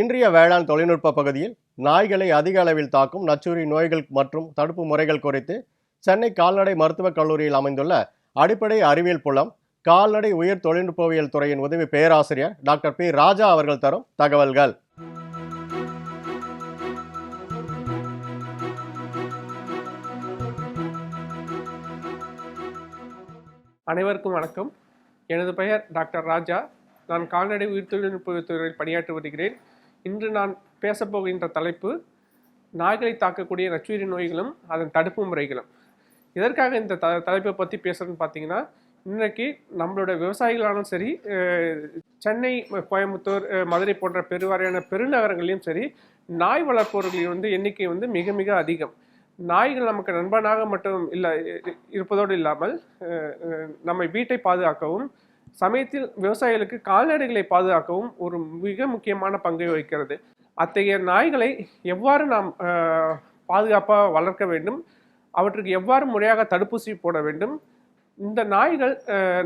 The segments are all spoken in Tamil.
இன்றைய வேளாண் தொழில்நுட்ப பகுதியில் நாய்களை அதிக அளவில் தாக்கும் நச்சுரி நோய்கள் மற்றும் தடுப்பு முறைகள் குறித்து சென்னை கால்நடை மருத்துவக் கல்லூரியில் அமைந்துள்ள அடிப்படை அறிவியல் புலம் கால்நடை உயர் தொழில்நுட்பவியல் துறையின் உதவி பேராசிரியர் டாக்டர் பி. ராஜா அவர்கள் தரும் தகவல்கள். அனைவருக்கும் வணக்கம். எனது பெயர் டாக்டர் ராஜா. நான் கால்நடை உயிர் தொழில்நுட்ப துறையில் பணியாற்றி வருகிறேன். இன்று நான் பேசப்போகின்ற தலைப்பு நாய்களை தாக்கக்கூடிய நச்சுயிரி நோய்களும் அதன் தடுப்பு முறைகளும். எதற்காக இந்த த தலைப்பை பற்றி பேசுகிறேன்னு பார்த்தீங்கன்னா இன்றைக்கி நம்மளோட விவசாயிகளாலும் சரி சென்னை கோயம்புத்தூர் மதுரை போன்ற பெருவாரியான பெருநகரங்களையும் சரி நாய் வளர்ப்பவர்களின் வந்து எண்ணிக்கை வந்து மிக மிக அதிகம். நாய்கள் நமக்கு நண்பனாக மட்டும் இல்லை இருப்பதோடு இல்லாமல் நம்ம நம்மை வீட்டை பாதுகாக்கவும் சமயத்தில் விவசாயிகளுக்கு கால்நடைகளை பாதுகாக்கவும் ஒரு மிக முக்கியமான பங்கை வகிக்கிறது. அத்தகைய நாய்களை எவ்வாறு நாம் பாதுகாப்பாக வளர்க்க வேண்டும்? அவற்றுக்கு எவ்வாறு முறையாக தடுப்பூசி போட வேண்டும்? இந்த நாய்கள்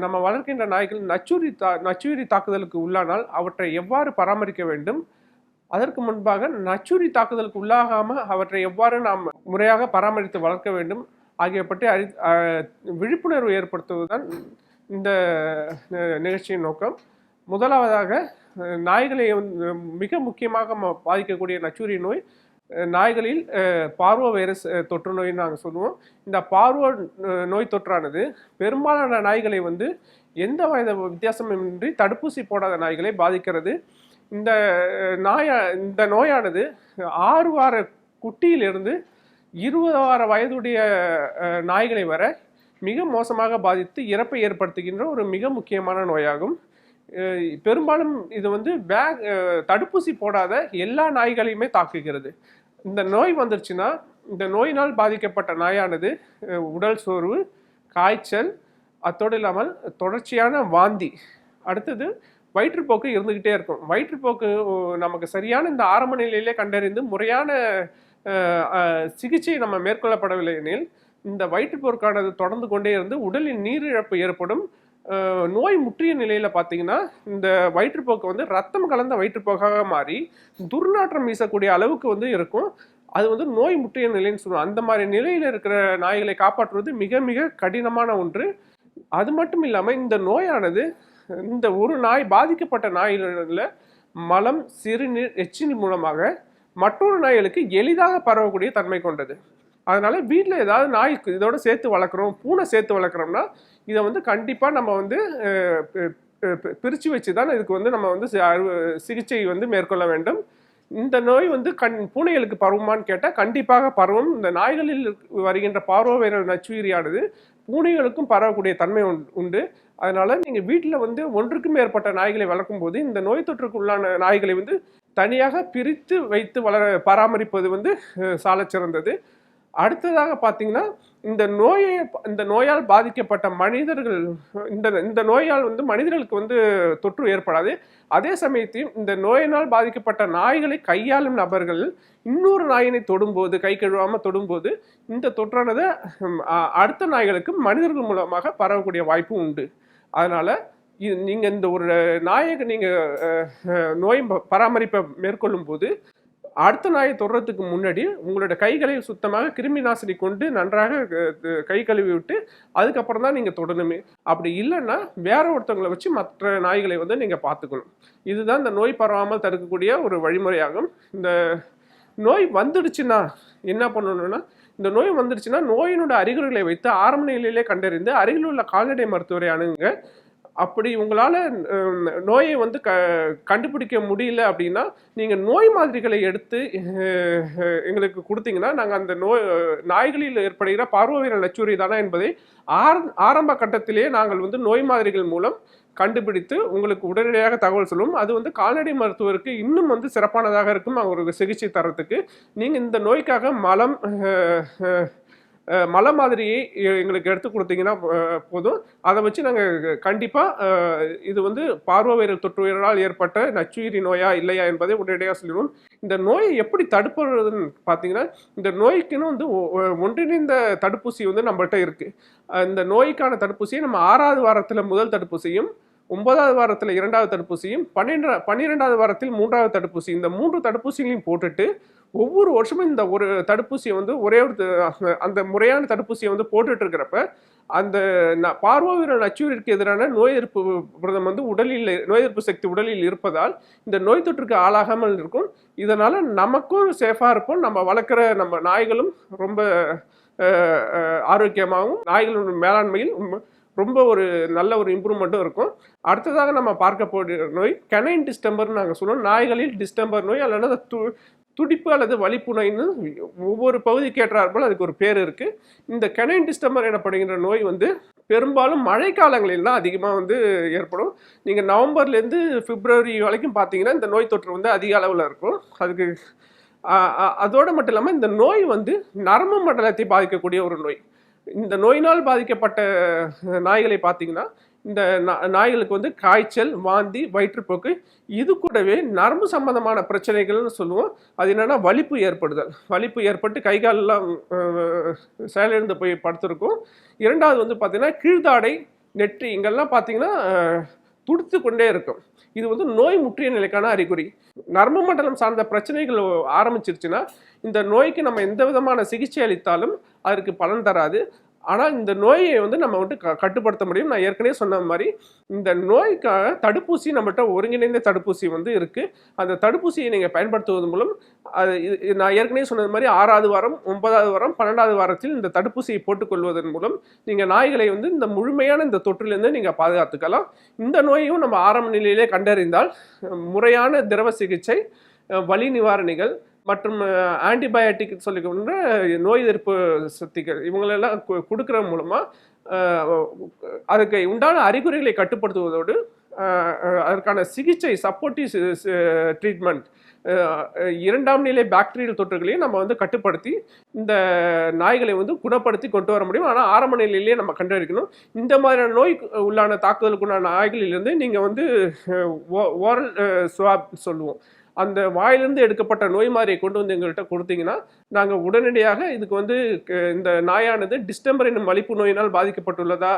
நம்ம வளர்க்கின்ற நாய்கள் நச்சுரி தா நச்சுரி தாக்குதலுக்கு உள்ளானால் அவற்றை எவ்வாறு பராமரிக்க வேண்டும்? அதற்கு முன்பாக நச்சுரி தாக்குதலுக்கு உள்ளாகாமல் அவற்றை எவ்வாறு நாம் முறையாக பராமரித்து வளர்க்க வேண்டும்? ஆகிய பற்றி அறி விழிப்புணர்வு ஏற்படுத்துவதுதான் இந்த நிகழ்ச்சியின் நோக்கம் முதலாவதாக நாய்களை வந்து மிக முக்கியமாக பாதிக்கக்கூடிய நச்சுரிய நோய் நாய்களில் பார்வ வைரஸ் தொற்று நோய்னு நாங்கள் சொல்லுவோம். இந்த பார்வ நோய் தொற்றானது பெரும்பாலான நாய்களை வந்து எந்த வயது வித்தியாசமின்றி தடுப்பூசி போடாத நாய்களை பாதிக்கிறது. இந்த அஹ், நாய இந்த நோயானது ஆறு வார குட்டியிலிருந்து இருபது வார வயதுடைய நாய்களை வர மிக மோசமாக பாதித்து இறப்பை ஏற்படுத்துகின்ற ஒரு மிக முக்கியமான நோயாகும். பெரும்பாலும் இது வந்து பேக் தடுப்பூசி போடாத எல்லா நாய்களையுமே தாக்குகிறது. இந்த நோய் வந்துருச்சுன்னா இந்த நோயினால் பாதிக்கப்பட்ட நாயானது உடல் சோர்வு காய்ச்சல் அத்தோடு இல்லாமல் தொடர்ச்சியான வாந்தி. அடுத்தது வயிற்றுப்போக்கு இருந்துக்கிட்டே இருக்கும். வயிற்றுப்போக்கு நமக்கு சரியான இந்த ஆரம்ப நிலையிலே கண்டறிந்து முறையான சிகிச்சை நம்ம மேற்கொள்ளப்படவில்லை எனில் இந்த வயிற்றுப்போக்கானது தொடர்ந்து கொண்டே இருந்து உடலின் நீரிழப்பு ஏற்படும் நோய் முற்றிய நிலையில் பார்த்தீங்கன்னா இந்த வயிற்றுப்போக்கு வந்து ரத்தம் கலந்த வயிற்றுப்போக்காக மாறி துர்நாற்றம் வீசக்கூடிய அளவுக்கு வந்து இருக்கும். அது வந்து நோய் முற்றிய நிலைன்னு சொல்லுவோம் அந்த மாதிரி நிலையில் இருக்கிற நாய்களை காப்பாற்றுவது மிக மிக கடினமான ஒன்று. அது மட்டும் இல்லாமல் இந்த நோயானது இந்த ஒரு நாய் பாதிக்கப்பட்ட நாய்களில் மலம் சிறுநீர் எச்சின் மூலமாக மற்றொரு நாய்களுக்கு எளிதாக பரவக்கூடிய தன்மை கொண்டது. அதனால வீட்டில் ஏதாவது நாய் இதோட சேர்த்து வளர்க்குறோம் பூனை சேர்த்து வளர்க்குறோம்னா இதை வந்து கண்டிப்பாக நம்ம வந்து பிரித்து வச்சு தான் இதுக்கு வந்து நம்ம வந்து அறுவ- சிகிச்சை வந்து மேற்கொள்ள வேண்டும். இந்த நோய் வந்து கண் பூனைகளுக்கு பரவுமான்னு கேட்டால் கண்டிப்பாக பரவும். இந்த நாய்களில் வருகின்ற பார்வோவைரல் நச்சுயிரியானது பூனைகளுக்கும் பரவக்கூடிய தன்மை உண்டு- உண்டு நீங்கள் வீட்டில் வந்து ஒன்றுக்கும் மேற்பட்ட நாய்களை வளர்க்கும் போது இந்த நோய் தொற்றுக்குள்ளான நாய்களை வந்து தனியாக பிரித்து வைத்து வளர பராமரிப்பது வந்து சாலச் சிறந்தது அடுத்ததாக பார்த்தீங்கன்னா இந்த நோயை இந்த நோயால் பாதிக்கப்பட்ட மனிதர்கள் இந்த இந்த நோயால் வந்து மனிதர்களுக்கு வந்து தொற்று ஏற்படாது. அதே சமயத்தையும் இந்த நோயினால் பாதிக்கப்பட்ட நாய்களை கையாளும் நபர்கள் இன்னொரு நாயினை தொடும்போது கை கழுவாமல் தொடும்போது இந்த தொற்றானது அடுத்த நாய்களுக்கு மனிதர்கள் மூலமாக பரவக்கூடிய வாய்ப்பு உண்டு. அதனால் நீங்கள் இந்த ஒரு நாயை நீங்கள் நோய் ப- பராமரிப்பை மேற்கொள்ளும் போது அடுத்த நாயை தொடுறதுக்கு முன்னாடி உங்களோட கைகளை சுத்தமாக கிருமி நாசினி கொண்டு நன்றாக கை கழுவி விட்டு அதுக்கப்புறம் தான் நீங்கள் தொடணுமே. அப்படி இல்லைன்னா வேற ஒருத்தவங்களை வச்சு மற்ற நாய்களை வந்து நீங்கள் பார்த்துக்கணும். இதுதான் இந்த நோய் பரவாமல் தடுக்கக்கூடிய ஒரு வழிமுறையாகும். இந்த நோய் வந்துடுச்சுன்னா என்ன பண்ணணும்னா இந்த நோய் வந்துடுச்சுன்னா நோயினோட அறிகுறிகளை வைத்து ஆரம்ப நிலையிலே கண்டறிந்து அருகில் உள்ள கால்நடை மருத்துவரை அணுகுங்க. அப்படி உங்களால் நோயை வந்து க கண்டுபிடிக்க முடியல அப்படின்னா நீங்கள் நோய் மாதிரிகளை எடுத்து எங்களுக்கு கொடுத்தீங்கன்னா நாங்கள் அந்த நோய் நாய்களில் ஏற்படுகிற பார்வையின நச்சுரி தானே என்பதை ஆர ஆரம்ப கட்டத்திலேயே நாங்கள் வந்து நோய் மாதிரிகள் மூலம் கண்டுபிடித்து உங்களுக்கு உடனடியாக தகவல் சொல்லுவோம் அது வந்து கால்நடை மருத்துவருக்கு இன்னும் வந்து சிறப்பானதாக இருக்கும். அவங்களுக்கு சிகிச்சை தரத்துக்கு. நீங்கள் இந்த நோய்க்காக மலம் மலை மாதிரியை எங்களுக்கு எடுத்து கொடுத்தீங்கன்னா போதும். அதை வச்சு நாங்கள் கண்டிப்பாக இது வந்து பார்வை வைரல் தொற்று ஏற்பட்ட நச்சுயிரி நோயா இல்லையா என்பதை உடனடியாக சொல்லிடுவோம். இந்த நோயை எப்படி தடுப்புறதுன்னு பார்த்தீங்கன்னா இந்த நோய்க்குன்னு வந்து ஒ- ஒன்றிணைந்த தடுப்பூசி வந்து நம்மள்கிட்ட இருக்குது இந்த நோய்க்கான தடுப்பூசியை நம்ம ஆறாவது வாரத்தில் முதல் தடுப்பூசியும் ஒன்பதாவது வாரத்தில் இரண்டாவது தடுப்பூசியும் பன்னிரெண்டு பன்னிரெண்டாவது வாரத்தில் மூன்றாவது தடுப்பூசி இந்த மூன்று தடுப்பூசிகளையும் போட்டுட்டு ஒவ்வொரு வருஷமும் இந்த ஒரு தடுப்பூசியை வந்து ஒரே ஒரு அந்த முறையான தடுப்பூசியை வந்து போட்டுட்டு இருக்கிறப்ப அந்த ந- பார்வோவிரல் நச்சுயிருக்கு எதிரான நோய் எதிர்ப்பு பிரதம் வந்து உடலில் நோய் எதிர்ப்பு சக்தி உடலில் இருப்பதால் இந்த நோய் தொற்றுக்கு ஆளாகாமல் இருக்கும். இதனால் நமக்கும் சேஃபாக இருப்போம். நம்ம வளர்க்குற நம்ம நாய்களும் ரொம்ப ஆரோக்கியமாகவும் நாய்களோட மேலாண்மையில் ரொம்ப ஒரு நல்ல ஒரு இம்ப்ரூவ்மெண்ட்டும் இருக்கும். அடுத்ததாக நம்ம பார்க்க போகிற நோய் கெனைன் டிஸ்டம்பர்னு நாங்கள் சொல்லுவோம். நாய்களில் டிஸ்டம்பர் நோய் அல்லது து துடிப்பு அல்லது வலிப்பு ஒவ்வொரு பகுதிக்கு ஏற்றாற்போல் அதுக்கு ஒரு பேர் இருக்குது இந்த கெனைன் டிஸ்டம்பர் எனப்படுகின்ற நோய் வந்து பெரும்பாலும் மழைக்காலங்களில் தான் அதிகமாக வந்து ஏற்படும். நீங்கள் நவம்பர்லேருந்து பிப்ரவரி வரைக்கும் பார்த்தீங்கன்னா இந்த நோய் தொற்று வந்து அதிக அளவில் இருக்கும். அதுக்கு அதோடு மட்டும் இல்லாமல் இந்த நோய் வந்து நரம்பு மண்டலத்தை பாதிக்கக்கூடிய ஒரு நோய். இந்த நோயினால் பாதிக்கப்பட்ட நாய்களை பார்த்தீங்கன்னா இந்த நா- நாய்களுக்கு வந்து காய்ச்சல் வாந்தி வயிற்றுப்போக்கு இது கூடவே நரம்பு சம்பந்தமான பிரச்சனைகள்னு சொல்லுவோம். அது என்னென்னா வலிப்பு ஏற்படுதல். வலிப்பு ஏற்பட்டு கை காலெல்லாம் செயலிழந்து போய் படுத்திருக்கும். இரண்டாவது வந்து பார்த்திங்கன்னா கீழ்தாடை நெற்றி இங்கெல்லாம் பார்த்தீங்கன்னா துடித்து கொண்டே இருக்கும். இது வந்து நோய் முற்றிய நிலைக்கான அறிகுறி. நரம்பு மண்டலம் சார்ந்த பிரச்சனைகள் ஆரம்பிச்சிருச்சுன்னா இந்த நோய்க்கு நம்ம எந்த விதமான சிகிச்சை அளித்தாலும் அதற்கு பலன் தராது. ஆனால் இந்த நோயை வந்து நம்ம வந்து க கட்டுப்படுத்த முடியும். நான் ஏற்கனவே சொன்ன மாதிரி இந்த நோய்க்காக தடுப்பூசி நம்மகிட்ட ஒருங்கிணைந்த தடுப்பூசி வந்து இருக்குது அந்த தடுப்பூசியை நீங்கள் பயன்படுத்துவதன் மூலம் அது இது- நான் ஏற்கனவே சொன்னது மாதிரி ஆறாவது வாரம் ஒன்பதாவது வாரம் பன்னெண்டாவது வாரத்தில் இந்த தடுப்பூசியை போட்டுக்கொள்வதன் மூலம் நீங்கள் நாய்களை வந்து இந்த முழுமையான இந்த தொற்றிலிருந்து நீங்கள் பாதுகாத்துக்கலாம். இந்த நோயையும் நம்ம ஆரம்ப நிலையிலே கண்டறிந்தால் முறையான திரவ சிகிச்சை வலி நிவாரணிகள் மற்றும் ஆன்டிபயோட்டிக் சொல்லிக்கொண்ட நோய் எதிர்ப்பு சக்திகள் இவங்களெல்லாம் கொடுக்குற மூலமாக அதுக்கு உண்டான அறிகுறிகளை கட்டுப்படுத்துவதோடு அதற்கான சிகிச்சை சப்போர்ட்டிவ் ட்ரீட்மெண்ட் இரண்டாம் நிலை பாக்டீரியல் தொற்றுகளையும் நம்ம வந்து கட்டுப்படுத்தி இந்த நாய்களை வந்து குணப்படுத்தி கொண்டு வர முடியும். ஆனால் ஆரம்ப நிலையிலேயே நம்ம கண்டறிக்கணும் இந்த மாதிரியான நோய் உள்ளான தாக்குதலுக்குண்டான நாய்களிலிருந்து நீங்கள் வந்து ஓரல் ஸ்வாப் சொல்லுவோம். அந்த வாயிலிருந்து எடுக்கப்பட்ட நோய் மாதிரியை கொண்டு வந்து எங்கள்கிட்ட கொடுத்தீங்கன்னா நாங்கள் உடனடியாக இதுக்கு வந்து இந்த நாயானது டிஸ்டம்பர் என்னும் வலிப்பு நோயினால் பாதிக்கப்பட்டுள்ளதா?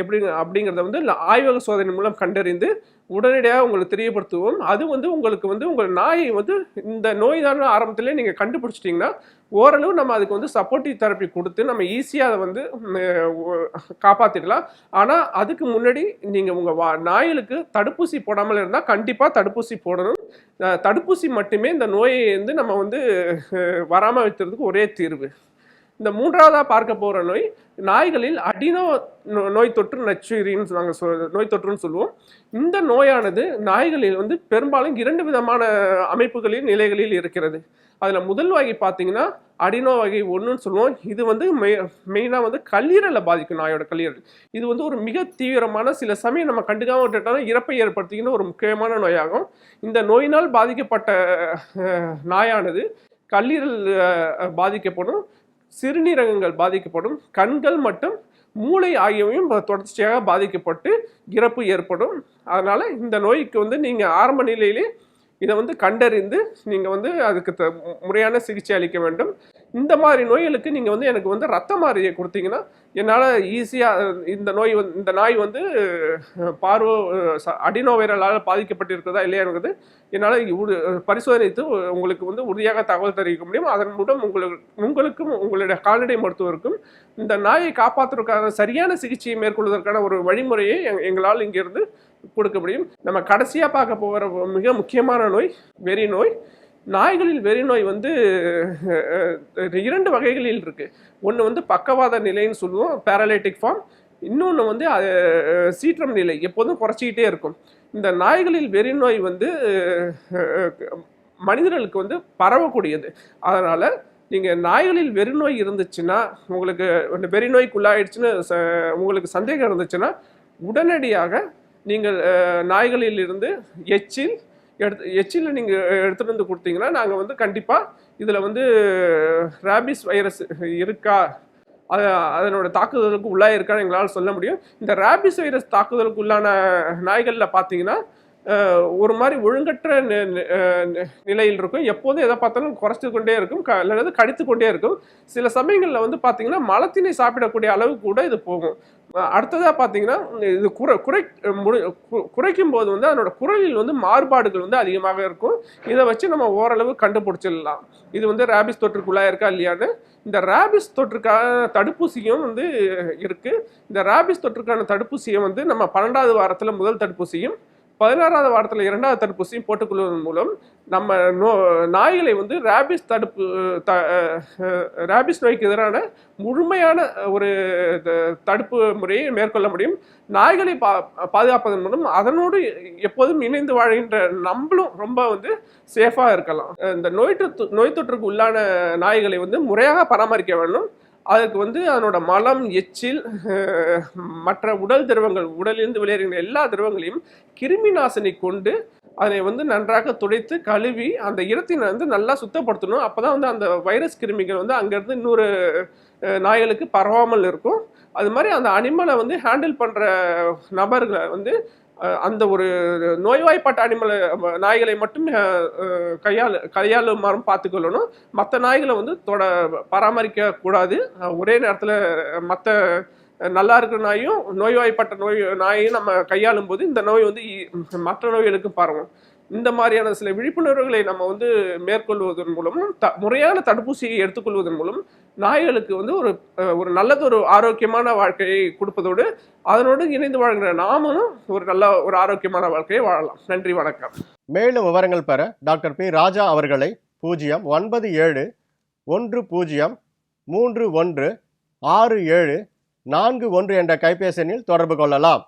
எப்படி அப்படிங்கிறத வந்து ஆய்வக சோதனை மூலம் கண்டறிந்து உடனடியாக உங்களுக்கு தெரியப்படுத்துவோம். அது வந்து உங்களுக்கு வந்து உங்கள் நாயை வந்து இந்த நோய் தான ஆரம்பத்திலே நீங்கள் கண்டுபிடிச்சிட்டிங்கன்னா ஓரளவு நம்ம அதுக்கு வந்து சப்போர்ட்டிவ் தெரப்பி கொடுத்து நம்ம ஈஸியாக அதை வந்து காப்பாற்றிடலாம் ஆனால் அதுக்கு முன்னாடி நீங்கள் உங்கள் வா நாய்களுக்கு தடுப்பூசி போடாமல் இருந்தால் கண்டிப்பாக தடுப்பூசி போடணும். தடுப்பூசி மட்டுமே இந்த நோயை வந்து நம்ம வந்து வராமல் வைக்கிறதுக்கு ஒரே தீர்வு. இந்த மூன்றாவதாக பார்க்க போகிற நோய் நாய்களில் அடினோ நோ- நோய் தொற்று நச்சுரின்னு நாங்கள் சொல் நோய் தொற்றுன்னு சொல்லுவோம். இந்த நோயானது நாய்களில் வந்து பெரும்பாலும் இரண்டு விதமான அமைப்புகளில் நிலைகளில் இருக்கிறது. அதில் முதல் வகை பார்த்தீங்கன்னா அடினோ வகை ஒன்றுன்னு சொல்லுவோம். இது வந்து மெய் மெயினாக வந்து கல்லீரலை பாதிக்கும் நாயோட கல்லீரல். இது வந்து ஒரு மிக தீவிரமான சில சமயம் நம்ம கண்டுக்காமல் விட்டுட்டாலும் இறப்பை ஏற்படுத்திக்கின்ற ஒரு முக்கியமான நோயாகும். இந்த நோயினால் பாதிக்கப்பட்ட நாயானது கல்லீரல் பாதிக்கப்படும். சிறுநீரகங்கள் பாதிக்கப்படும் கண்கள் மற்றும் மூளை ஆகியவையும் தொடர்ச்சியாக பாதிக்கப்பட்டு இறப்பு ஏற்படும். அதனால் இந்த நோய்க்கு வந்து நீங்கள் ஆரம்ப நிலையிலே இதை வந்து கண்டறிந்து நீங்கள் வந்து அதுக்கு த முறையான சிகிச்சை அளிக்க வேண்டும். இந்த மாதிரி நோய்களுக்கு நீங்கள் வந்து எனக்கு வந்து ரத்த மாதிரியை கொடுத்தீங்கன்னா என்னால் ஈஸியாக இந்த நோய் வந்து இந்த நாய் வந்து அஹ், பார்வோ அடினோ வைரலால் பாதிக்கப்பட்டிருக்கிறதா இல்லையாங்கிறது என்னால் உறு- பரிசோதனைத்து உங்களுக்கு வந்து உறுதியாக தகவல் தெரிவிக்க முடியும். அதன் மூலம் உங்களுக்கு உங்களுக்கும் உங்களுடைய கால்நடை மருத்துவருக்கும் இந்த நாயை காப்பாற்றுவதற்கான சரியான சிகிச்சையை மேற்கொள்வதற்கான ஒரு வழிமுறையை எங்- எங்களால் இங்கிருந்து கொடுக்க முடியும். நம்ம கடைசியாக பார்க்க போகிற மிக முக்கியமான நோய் வெறி நோய். நாய்களில் வெறி நோய் வந்து இரண்டு வகைகளில் இருக்குது ஒன்று வந்து பக்கவாத நிலைன்னு சொல்லுவோம் பேரலைட்டிக் ஃபார்ம் இன்னொன்று வந்து அது, சீற்றம் நிலை எப்போதும் குறைச்சிக்கிட்டே இருக்கும். இந்த நாய்களில் வெறி நோய் வந்து மனிதர்களுக்கு வந்து பரவக்கூடியது. அதனால் நீங்கள் நாய்களில் வெறிநோய் இருந்துச்சுன்னா உங்களுக்கு இந்த வெறிநோய்க்குள்ளாயிடுச்சுன்னு உங்களுக்கு சந்தேகம் இருந்துச்சுன்னா உடனடியாக நீங்கள் நாய்களிலிருந்து நாய்களில் இருந்து எச்சில் எடுத்து எச்சில் நீங்கள் எடுத்துகிட்டு வந்து கொடுத்தீங்கன்னா நாங்கள் வந்து கண்டிப்பாக இதில் வந்து ரேபிஸ் வைரஸ் இருக்கா அது அதனோட தாக்குதலுக்கு உள்ளாக இருக்கான்னு எங்களால் சொல்ல முடியும். இந்த ரேபிஸ் வைரஸ் தாக்குதலுக்கு உள்ளான நாய்களில் பார்த்தீங்கன்னா ஒரு மாதிரி ஒழுங்கற்ற நிலையில் இருக்கும். எப்போதும் எதை பார்த்தாலும் குறைச்சு கொண்டே இருக்கும். க- அல்லது கடித்து கொண்டே இருக்கும். சில சமயங்களில் வந்து பார்த்தீங்கன்னா மலத்தினை சாப்பிடக்கூடிய அளவு கூட இது போகும். அடுத்ததாக பார்த்தீங்கன்னா இது குறை குறை முடி குறைக்கும் போது வந்து அதனோட குரலில் வந்து மாறுபாடுகள் வந்து அதிகமாக இருக்கும். இதை வச்சு நம்ம ஓரளவு கண்டுபிடிச்சிடலாம். இது வந்து ரேபிஸ் தொற்றுக்குள்ளாக இருக்கா இல்லையான்னு. இந்த ரேபிஸ் தொற்றுக்கான தடுப்பூசியும் வந்து இருக்குது இந்த ரேபிஸ் தொற்றுக்கான தடுப்பூசியை வந்து நம்ம பன்னெண்டாவது வாரத்தில் முதல் தடுப்பூசியும் பதினாறாவது வாரத்தில் இரண்டாவது தடுப்பூசியும் போட்டுக்கொள்வதன் மூலம் நம்ம நோ நாய்களை வந்து ரேபிஸ் தடுப்பு த ரேபிஸ் நோய்க்கு எதிரான முழுமையான ஒரு த- தடுப்பு முறையை மேற்கொள்ள முடியும். நாய்களை பா பாதுகாப்பதன் மூலம் அதனோடு எப்போதும் இணைந்து வாழ்கின்ற நம்மளும் ரொம்ப வந்து சேஃபாக இருக்கலாம். இந்த நோய் தொற்று நோய் தொற்றுக்கு உள்ளான நாய்களை வந்து முறையாக பராமரிக்க வேண்டும். அதுக்கு வந்து அதனோட மலம் எச்சில் மற்ற உடல் திரவங்கள் உடலிருந்து வெளியேறுகின்ற எல்லா திரவங்களையும் கிருமி நாசினி கொண்டு அதை வந்து நன்றாக துடைத்து கழுவி அந்த இடத்தினை வந்து நல்லா சுத்தப்படுத்தணும். அப்போ தான் வந்து அந்த வைரஸ் கிருமிகள் வந்து அங்கேருந்து இன்னொரு நாய்களுக்கு பரவாமல் இருக்கும். அது மாதிரி அந்த அனிமலை வந்து ஹேண்டில் பண்ணுற நபர்களை வந்து அந்த ஒரு நோய்வாய்ப்பட்ட அனிமலை நாய்களை மட்டும் அஹ், அஹ், கையாள பார்த்துக்கொள்ளணும். மற்ற நாய்களை வந்து தொட பராமரிக்க கூடாது ஒரே நேரத்தில் மற்ற நல்லா இருக்கிற நாயும் நோய்வாய்ப்பட்ட நோய் நாயையும் நம்ம கையாளும் போது இந்த நோய் வந்து மற்ற நோய்களுக்கு பரவும். இந்த மாதிரியான சில விழிப்புணர்வுகளை நம்ம வந்து மேற்கொள்வதன் மூலமும் த முறையான தடுப்பூசியை எடுத்துக்கொள்வதன் மூலம் நாய்களுக்கு வந்து ஒரு ஒரு நல்லது ஒரு ஆரோக்கியமான வாழ்க்கையை கொடுப்பதோடு அதனோடு இணைந்து வாழ்கிற நாமளும் ஒரு நல்ல ஒரு ஆரோக்கியமான வாழ்க்கையை வாழலாம். நன்றி வணக்கம். மேலும் விவரங்கள் பெற டாக்டர் பி ராஜா அவர்களை பூஜ்ஜியம் ஒன்பது ஏழு ஒன்று பூஜ்ஜியம் மூன்று ஒன்று ஆறு ஏழு நான்கு ஒன்று என்ற கைபேசி எண்ணில் தொடர்பு கொள்ளலாம்.